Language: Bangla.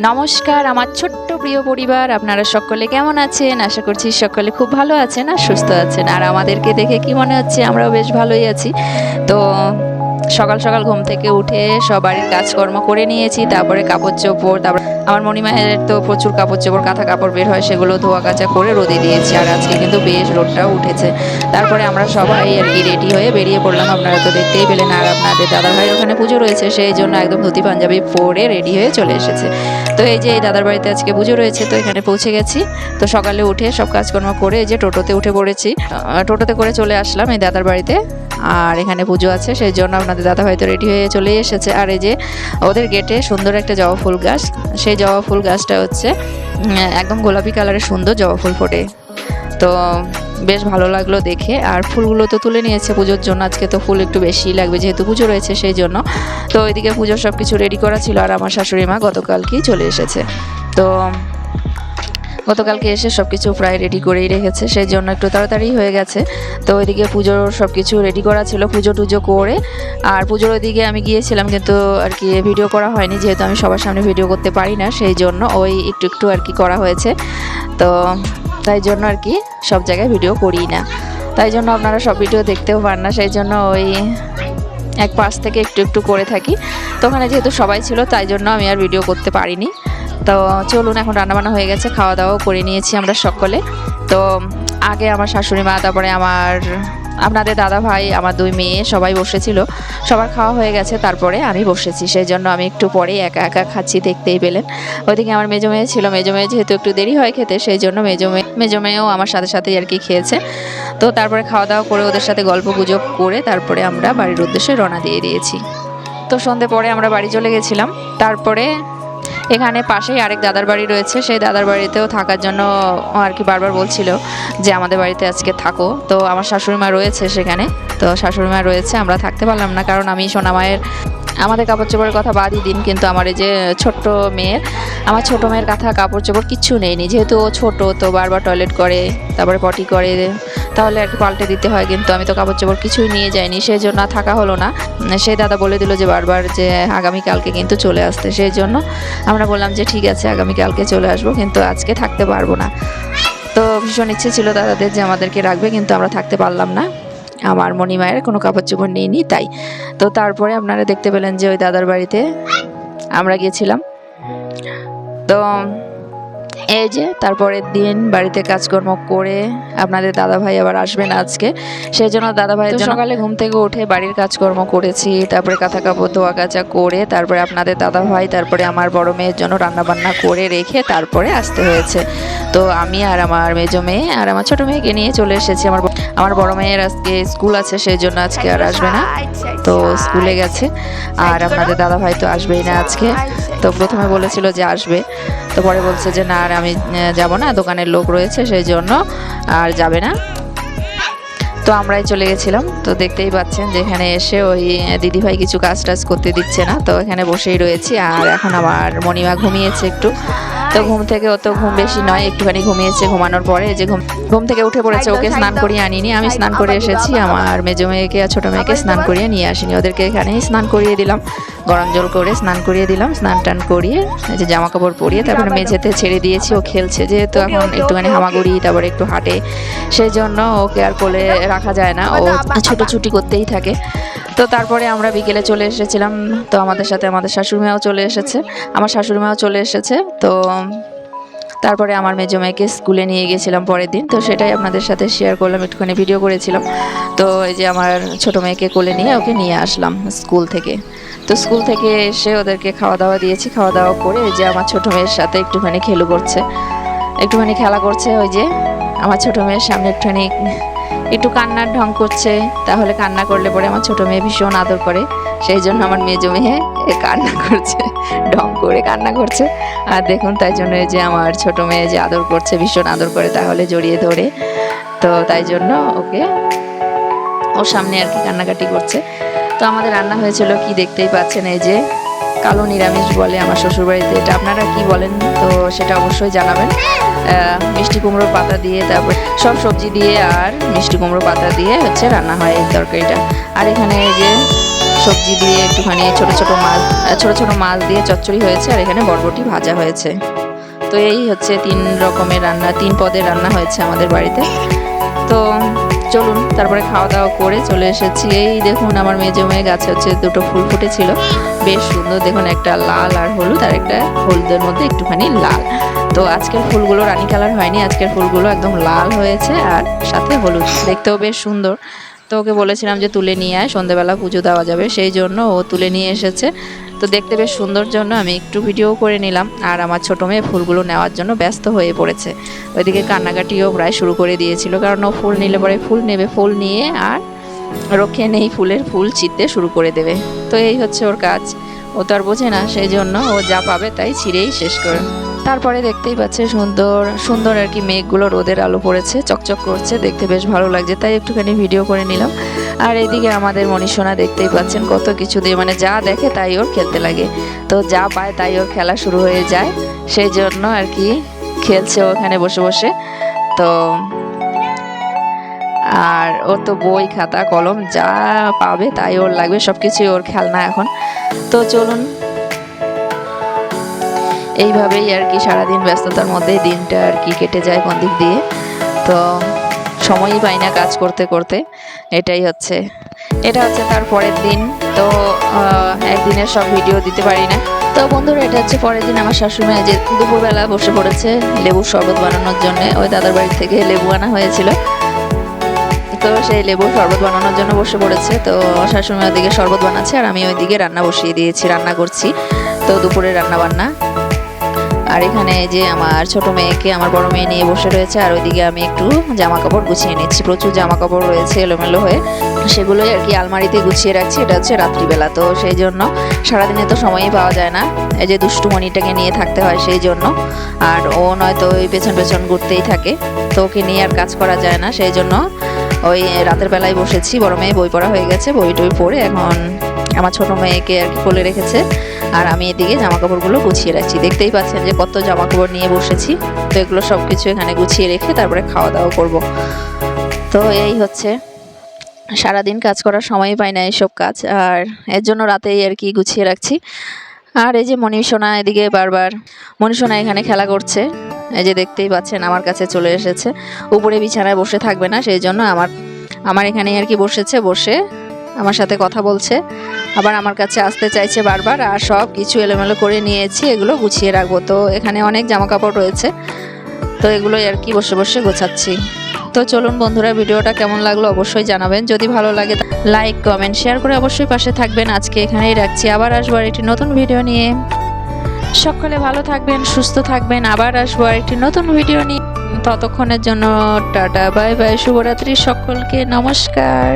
নমস্কার, আমার ছোট্ট প্রিয় পরিবার, আপনারা সকলে কেমন আছেন? আশা করছি সকলে খুব ভালো আছেন আর সুস্থ আছেন। আর আমাদেরকে দেখে কি মনে হচ্ছে? আমরাও বেশ ভালোই আছি। তো সকাল সকাল ঘুম থেকে উঠে সব বাড়ির কাজকর্ম করে নিয়েছি, তারপরে কাপড় চোপড়, তারপর আমার মণিমাহের তো প্রচুর কাপড় চোপড়, কাঁথা কাপড় বের হয়, সেগুলো ধোয়া কাচা করে রোদে দিয়েছি, আর আজকে কিন্তু বেশ রোদটাও উঠেছে। তারপরে আমরা সবাই আর কি রেডি হয়ে বেরিয়ে পড়লাম, আপনারা তো দেখতেই পেলেন, আর আপনাদের দাদা ভাই ওখানে পুজো রয়েছে, সেই জন্য একদম ধুতি পাঞ্জাবি পরে রেডি হয়ে চলে এসেছে। তো এই যে এই দাদার বাড়িতে আজকে পুজো রয়েছে, তো এখানে পৌঁছে গেছি। তো সকালে উঠে সব কাজকর্ম করে এই যে টোটোতে উঠে পড়েছি। টোটোতে করে চলে আসলাম এই দাদার বাড়িতে, আর এখানে পুজো আছে, সেই জন্য আপনাদের দাদা হয়তো রেডি হয়ে চলে এসেছে। আর এই যে ওদের গেটে সুন্দর একটা জবা ফুল গাছ। সেই জবা ফুল গাছটা হচ্ছে একদম গোলাপি কালারের সুন্দর জবা ফুল ফোটে। তো বেশ ভালো লাগল দেখে। আর ফুলগুলো তো তুলে নিয়েছে পুজোর জন্য। আজকে তো ফুল একটু বেশি লাগবে যেহেতু পুজো রয়েছে সেই জন্য। তো ওইদিকে পুজোর সব কিছু রেডি করা ছিল। আর আমার শাশুড়ি মা গতকালকেই চলে এসেছে। তো গতকালকে এসে সব কিছু প্রায় রেডি করেই রেখেছে সেই জন্য একটু তাড়াতাড়ি হয়ে গেছে। তো ওইদিকে পুজোর সব কিছু রেডি করা ছিল, পুজো টুজো করে। আর পুজোর ওইদিকে আমি গিয়েছিলাম কিন্তু আর কি ভিডিও করা হয়নি, যেহেতু আমি সবার সামনে ভিডিও করতে পারি না সেই জন্য ওই একটু একটু আর কি করা হয়েছে। তো তাই জন্য আর কি সব জায়গায় ভিডিও করি না। তাই জন্য আপনারা সব ভিডিও দেখতেও পান না সেই জন্য ওই এক পাশ থেকে একটু একটু করে থাকি। তো ওখানে যেহেতু সবাই ছিল, তাই জন্য আমি আর ভিডিও করতে পারিনি। তো চলুন, এখন রান্নাবান্না হয়ে গেছে খাওয়া দাওয়াও করে নিয়েছি আমরা সকলে। তো আগে আমার শাশুড়ি মা, তারপরে আমার আপনাদের দাদা ভাই, আমার দুই মেয়ে সবাই বসেছিল। সবার খাওয়া হয়ে গেছে, তারপরে আমি বসেছি। সেই জন্য আমি একটু পরে একা একা খাচ্ছি, দেখতেই পেলেন। ওইদিকে আমার মেজো মেয়ে ছিল। মেজো মেয়ে যেহেতু একটু দেরি হয় খেতে সেই জন্য মেজো মেয়ে, মেজো মেয়েও আমার সাথে সাথেই আর কি খেয়েছে। তো তারপরে খাওয়া দাওয়া করে ওদের সাথে গল্প গুজব করে তারপরে আমরা বাড়ির উদ্দেশ্যে রওনা দিয়ে দিয়েছি। তো সন্ধে পরে আমরা বাড়ি চলে গেছিলাম। তারপরে এখানে পাশেই আরেক দাদার বাড়ি রয়েছে। সেই দাদার বাড়িতেও থাকার জন্য আর কি বারবার বলছিল যে আমাদের বাড়িতে আজকে থাকো। তো আমার শাশুড়ি মা রয়েছে সেখানে। তো শাশুড়ি মা রয়েছে, আমরা থাকতে পারলাম না কারণ আমি সোনা মায়ের আমাদের কাপড় চোপড়ের কথা বাদই দিন, কিন্তু আমার এই যে ছোট্ট মেয়ের আমার ছোট মেয়ের কথা কাপড় চোপড় কিচ্ছু নেইনি যেহেতু ও ছোটো, তো বারবার টয়লেট করে, তারপরে পটি করে, তাহলে কি পাল্টে দিতে হয়, কিন্তু আমি তো কাপড় চোপড় কিছুই নিয়ে যাইনি সেই জন্য থাকা হলো না। সেই দাদা বলে দিল যে বারবার যে আগামীকালকে কিন্তু চলে আসতে সেই জন্য আমরা বললাম যে ঠিক আছে, আগামীকালকে চলে আসব, কিন্তু আজকে থাকতে পারব না। তো ভীষণ ইচ্ছে ছিল দাদাদের যে আমাদেরকে রাখবে, কিন্তু আমরা থাকতে পারলাম না। আমার মণিমায়ের কোনো কাপড় চোপড় নিইনি তাই। তো তারপরে আপনারা দেখতে পেলেন যে ওই দাদার বাড়িতে আমরা গিয়েছিলাম। তো এই যে তারপরের দিন বাড়িতে কাজকর্ম করে আপনাদের দাদা ভাই আবার আসবেন আজকে। সেই জন্য দাদা ভাই সকালে ঘুম থেকে উঠে বাড়ির কাজকর্ম করেছি তারপরে কাঁথা কাপড় ধোয়া কাচা করে তারপরে আপনাদের দাদা ভাই তারপরে আমার বড় মেয়ের জন্য রান্না বান্না করে রেখে তারপরে আসতে হয়েছে। তো আমি আর আমার মেজো মেয়ে আর আমার ছোট মেয়েকে নিয়ে চলে এসেছি আমার আমার বড় মেয়ের আজকে স্কুল আছে, সেই জন্য আজকে আর আসবে না। তো স্কুলে গেছে। আর আপনাদের দাদা ভাই তো আসবেই না আজকে। তো প্রথমে বলেছিল যে আসবে। তো পরে বলছে যে, না, আর আমি যাব না, দোকানের লোক রয়েছে, সেই জন্য আর যাবে না। তো আমরাই চলে গেছিলাম। তো দেখতেই পাচ্ছেন যে, এখানে এসে ওই দিদিভাই কিছু কাজ টাজ করতে দিচ্ছে না। তো এখানে বসেই রয়েছি। আর এখন আমার মণিমা ঘুমিয়েছে একটু। তো ঘুম থেকে অত ঘুম বেশি নয়, একটুখানি ঘুমিয়েছে। ঘুমানোর পরে যে ঘুম ঘুম থেকে উঠে পড়েছে ওকে স্নান করিয়ে আনিনি। আমি স্নান করে এসেছি আমার মেজো মেয়েকে আর ছোটো মেয়েকে স্নান করিয়ে নিয়ে আসিনি। ওদেরকে এখানেই স্নান করিয়ে দিলাম। গরম জল করে স্নান করিয়ে দিলাম স্নান টান করিয়ে এই যে জামা কাপড় পরিয়ে তারপরে মেঝেতে ছেড়ে দিয়েছি ও খেলছে যেহেতু এখন একটুখানি হামাগুড়ি তারপরে একটু হাঁটে। সেই জন্য ওকে আর কোলে রাখা যায় না। ও ছুটোছুটি করতেই থাকে। তো তারপরে আমরা বিকেলে চলে এসেছিলাম। তো আমাদের সাথে আমাদের শাশুড়ি মাও চলে এসেছে। আমার শাশুড়ি মাও চলে এসেছে। তো তারপরে আমার মেজো মেয়েকে স্কুলে নিয়ে গিয়েছিলাম পরের দিন, তো সেটাই আপনাদের সাথে শেয়ার করলাম, একটুখানি ভিডিও করেছিলাম। তো এই যে আমার ছোট মেয়েকে কোলে নিয়ে ওকে নিয়ে আসলাম স্কুল থেকে। তো স্কুল থেকে এসে ওদেরকে খাওয়া দাওয়া দিয়েছি, খাওয়া দাওয়া করে ওই যে আমার ছোটো মেয়ের সাথে একটুখানি খেলু করছে। একটুখানি খেলা করছে ওই যে, আমার ছোটো মেয়ের সামনে একটুখানি একটু কান্নার ঢং করছে, তাহলে কান্না করলে পরে আমার ছোট মেয়ে ভীষণ আদর করে। সেই জন্য আমার মেয়ে এ কান্না করছে, ঢং করে কান্না করছে। আর দেখুন, তাই জন্য যে আমার ছোট মেয়ে যে আদর করছে, ভীষণ আদর করে তাহলে জড়িয়ে ধরে। তো তাই জন্য ওকে, ওর সামনে আর কি কান্নাকাটি করছে। তো আমাদের রান্না হয়েছিল কি দেখতেই পাচ্ছেন, এই যে কালো নিরামিষ বলে আমার শ্বশুরবাড়িতে। এটা আপনারা কি বলেন? তো সেটা অবশ্যই জানাবেন। মিষ্টি কুমড়োর পাতা দিয়ে, তারপর সব সবজি দিয়ে আর মিষ্টি কুমড়ো পাতা দিয়ে হচ্ছে রান্না হয় এই তরকারিটা। আর এখানে এই যে সবজি দিয়ে একটুখানি ছোট ছোট মাছ ছোট ছোট মাছ দিয়ে চচ্চড়ি হয়েছে আর এখানে বরবটি ভাজা হয়েছে। তো এই হচ্ছে তিন রকমের রান্না, তিন পদের রান্না হয়েছে আমাদের বাড়িতে। তো চলুন, তারপরে খাওয়া দাওয়া করে চলে এসেছি। এই দেখুন আমার মেজো মেয়ে গাছে হচ্ছে দুটো ফুল ফুটেছিল। বেশ সুন্দর, দেখুন একটা লাল আর হলুদ আর একটা হলুদের মধ্যে একটুখানি লাল। তো আজকের ফুলগুলো রানি কালার হয়নি, আজকের ফুলগুলো একদম লাল হয়েছে আর সাথে হলুদ। দেখতেও বেশ সুন্দর। তো ওকে বলেছিলাম যে তুলে নিয়ে আয়, সন্ধেবেলা পুজো দেওয়া যাবে, সেই জন্য ও তুলে নিয়ে এসেছে। তো দেখতে বেশ সুন্দর জন্য আমি একটু ভিডিও করে নিলাম। আর আমার ছোটো মেয়ে ফুলগুলো নেওয়ার জন্য ব্যস্ত হয়ে পড়েছে। ওইদিকে কান্নাকাটিও প্রায় শুরু করে দিয়েছিল, কারণ ও ফুল নিলে পরে ফুল নেবে, ফুল নিয়ে আর রক্ষে নেই ফুলের ফুল চিনতে শুরু করে দেবে। তো এই হচ্ছে ওর কাজ। ও তো আর বোঝে না সেই জন্য ও যা পাবে তাই ছিঁড়েই শেষ করে। তারপরে দেখতেই পাচ্ছে সুন্দর সুন্দর আর কি মেঘগুলো রোদের আলো পড়েছে, চকচক করছে, দেখতে বেশ ভালো লাগছে। তাই একটুখানি ভিডিও করে নিলাম। আর এইদিকে আমাদের মনীষণা দেখতেই পাচ্ছেন কত কিছু দিয়ে মানে যা দেখে তাই ওর খেলতে লাগে। তো যা পায় তাই ওর খেলা শুরু হয়ে যায়। সেই জন্য আর কি খেলছে ওখানে বসে বসে। তো আর ও তো বই, খাতা, কলম যা পাবে তাই ওর লাগবে সব কিছুই ওর খেলনা এখন। তো চলুন, এইভাবেই আর কি সারাদিন ব্যস্ততার মধ্যে দিনটা আর কি কেটে যায় কোন দিক দিয়ে। তো সময়ই পাই না কাজ করতে করতে, এটাই হচ্ছে। এটা হচ্ছে তার পরের দিন, তো একদিনের সব ভিডিও দিতে পারি না। তো বন্ধুরা, এটা হচ্ছে পরের দিন আমার শাশুড়ি যে দুপুরবেলা বসে পড়েছে লেবুর শরবত বানানোর জন্য। ওই দাদার বাড়ি থেকে লেবু আনা হয়েছিল। তো সেই লেবুর শরবত বানানোর জন্য বসে পড়েছে। তো শাশুড়ি ওদিকে শরবত বানাচ্ছে আর আমি ওইদিকে রান্না বসিয়ে দিয়েছি, রান্না করছি। তো দুপুরে রান্না বান্না আর এখানে যে আমার ছোট মেয়েকে, আমার বড় মেয়ে নিয়ে বসে রয়েছে আর ওইদিকে আমি একটু জামা কাপড় গুছিয়ে নিচ্ছি। প্রচুর জামা কাপড় রয়েছে এলোমেলো হয়ে। সেগুলোই আর কি আলমারিতে গুছিয়ে রাখছি, এটা হচ্ছে রাত্রিবেলা। তো সেই জন্য সারাদিনে তো সময়ই পাওয়া যায় না। এই যে দুষ্টুমণিটাকে নিয়ে থাকতে হয় সেই জন্য। আর ও নয়তো ওই পেছন পেছন ঘুরতেই থাকে। তো ওকে নিয়ে আর কাজ করা যায় না, সেই জন্য ওই রাতের বেলায় বসেছি, বড় মেয়ে বই পড়া হয়ে গেছে, বই টই পড়ে এখন আমার ছোট মেয়েকে আর কি কোলে রেখেছে। আর আমি এদিকে জামা কাপড়গুলো গুছিয়ে রাখছি। দেখতেই পাচ্ছেন যে কত জামা কাপড় নিয়ে বসেছি। তো এগুলো সব কিছু এখানে গুছিয়ে রেখে তারপরে খাওয়া দাওয়া করব। তো এই হচ্ছে, সারাদিন কাজ করার সময় পাই না এইসব কাজ। আর এর জন্য রাতেই আর কি গুছিয়ে রাখছি। আর এই যে মনীষণা এদিকে বারবার, মনীষণা এখানে খেলা করছে। এই যে দেখতেই পাচ্ছেন, আমার কাছে চলে এসেছে। উপরে বিছানায় বসে থাকবে না, সেই জন্য আমার আমার এখানেই আর কি বসেছে, বসে আমার সাথে কথা বলছে। আবার আমার কাছে আসতে চাইছে বারবার, আর সব কিছু এলোমেলো করে নিয়েছি, এগুলো গুছিয়ে রাখব। তো এখানে অনেক জামা কাপড় রয়েছে, তো এগুলোই আর কি বসে বসে গোছাচ্ছি। তো চলুন বন্ধুরা, ভিডিওটা কেমন লাগল অবশ্যই জানাবেন। যদি ভালো লাগে, লাইক, কমেন্ট, শেয়ার করে অবশ্যই পাশে থাকবেন। আজকে এখানেই রাখছি। আবার আসব একটি নতুন ভিডিও নিয়ে। সকলে ভালো থাকবেন, সুস্থ থাকবেন। আবার আসব একটি নতুন ভিডিও নিয়ে। ততক্ষণের জন্য টাটা, বাই বাই, শুভরাত্রি সকলকে, নমস্কার।